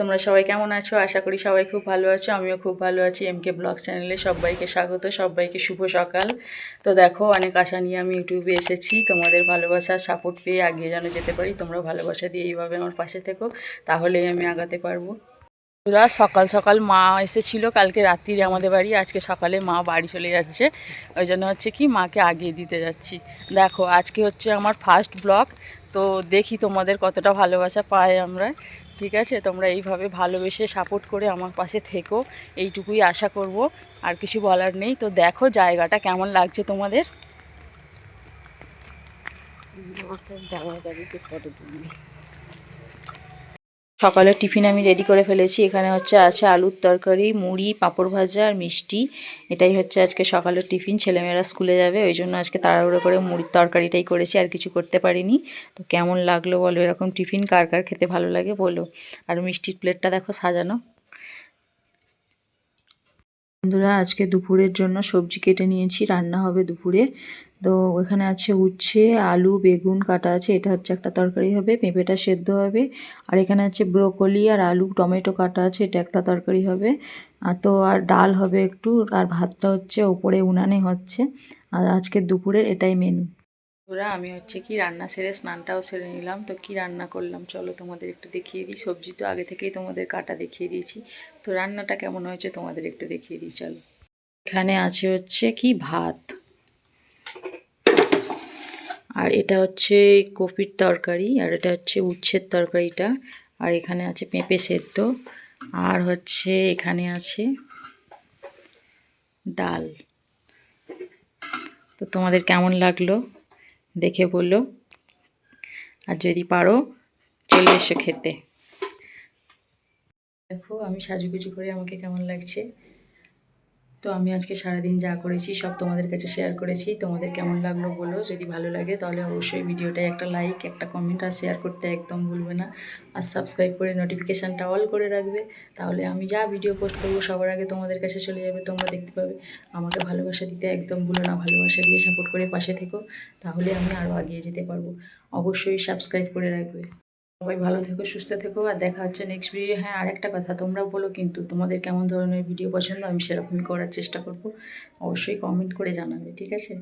তোমরা সবাই কেমন আছো? আশা করি সবাই খুব ভালো আছো, আমিও খুব ভালো আছি। এমকে ব্লগ চ্যানেলে সবাইকে স্বাগত, সবাইকে শুভ সকাল। তো দেখো, অনেক আশা নিয়ে আমি ইউটিউবে এসেছি। তোমাদের ভালোবাসার সাপোর্ট পেয়ে আগিয়ে যেন যেতে পারি তোমরা ভালোবাসা দিয়ে এইভাবে আমার পাশে থেকো, তাহলেই আমি আগাতে পারব। বন্ধুরা, সকাল সকাল মা এসেছিল, কালকে রাত্রিরে আমাদের বাড়ি, আজকে সকালে মা বাড়ি চলে যাচ্ছে। ওই জন্য হচ্ছে কি, মাকে আগিয়ে দিতে যাচ্ছি। দেখো, আজকে হচ্ছে আমার ফার্স্ট ব্লগ তো দেখি তোমাদের কতটা ভালোবাসা পাই আমরা। ঠিক আছে? তোমরা এইভাবে ভালোবেসে সাপোর্ট করে আমার পাশে থেকো, এইটুকুই আশা করব। আর কিছু বলার নেই। তো দেখো জায়গাটা কেমন লাগছে তোমাদের? সকালে টিফিন আমি রেডি করে ফেলেছি। এখানে হচ্ছে আছে আলুর তরকারি, মুড়ি, পাঁপড় ভাজা আর মিষ্টি। এটাই হচ্ছে আজকে সকালের টিফিন। ছেলেমেয়েরা স্কুলে যাবে, ওই জন্য আজকে তাড়াহুড়ো করে মুড়ির তরকারিটাই করেছি, আর কিছু করতে পারিনি। তো কেমন লাগল বলো, এরকম টিফিন? কার কার খেতে ভালো লাগে বলো। আর মিষ্টির প্লেটটা দেখো সাজানো। বন্ধুরা, আজকে দুপুরের জন্য সবজি কেটে নিয়েছি, রান্না হবে দুপুরে। তো ওখানে আছে উচ্ছে, আলু, বেগুন, কাটা আছে, এটা হচ্ছে একটা তরকারি হবে, পেঁপেটা সেদ্ধ হবে। আর এখানে আছে ব্রোকলি আর আলু, টমেটো কাটা আছে, এটা একটা তরকারি হবে। আর তো আর ডাল হবে একটু, আর ভাতটা হচ্ছে ওপরে উনানে হচ্ছে। আর আজকে দুপুরের এটাই মেনু ওরা আমি হচ্ছে কি রান্না সেরে স্নানটাও সেরে নিলাম। তো কি রান্না করলাম? চলো তোমাদের একটু দেখিয়ে দিই। সবজি তো আগে থেকেই তোমাদের কাটা দেখিয়ে দিয়েছি। তো রান্নাটা কেমন হয়েছে তোমাদের একটু দেখিয়ে দিই, চলো। এখানে আছে হচ্ছে কি ভাত। আর এটা হচ্ছে কপির তরকারি, আর এটা হচ্ছে উচ্ছের তরকারিটা, আর এখানে আছে পেঁপে সেদ্ধ, আর হচ্ছে এখানে আছে ডাল। তো তোমাদের কেমন লাগল দেখে বলল আর যদি পারো চলে এসো খেতে। দেখো আমি সাজুগুজু করে আমাকে কেমন লাগছে। তো আমি আজকে সারাদিন যা করেছি সব তোমাদের কাছে শেয়ার করেছি। তোমাদের কেমন লাগল বলো? যদি ভালো লাগে তাহলে অবশ্যই ভিডিওটায় একটা লাইক একটা কমেন্ট আর শেয়ার করতে একদম ভুলবে না। আর সাবস্ক্রাইব করে নোটিফিকেশানটা অল করে রাখবে। তাহলে আমি যা ভিডিও পোস্ট করব সবার আগে তোমাদের কাছে চলে যাবে, তোমরা দেখতে পাবে। আমাকে ভালোবাসা দিতে একদম ভুলো না, ভালোবাসা দিয়ে সাপোর্ট করে পাশে থেকো। তাহলে আমি আরও এগিয়ে যেতে পারব। অবশ্যই সাবস্ক্রাইব করে রাখবে। সবাই ভালো থেকো, সুস্থ থেকো আর দেখা হচ্ছে নেক্সট ভিডিও হ্যাঁ আর একটা কথা তোমরাও বলো কিন্তু তোমাদের কেমন ধরনের ভিডিও পছন্দ? আমি সেরকমই করার চেষ্টা করব। অবশ্যই কমেন্ট করে জানাবে, ঠিক আছে?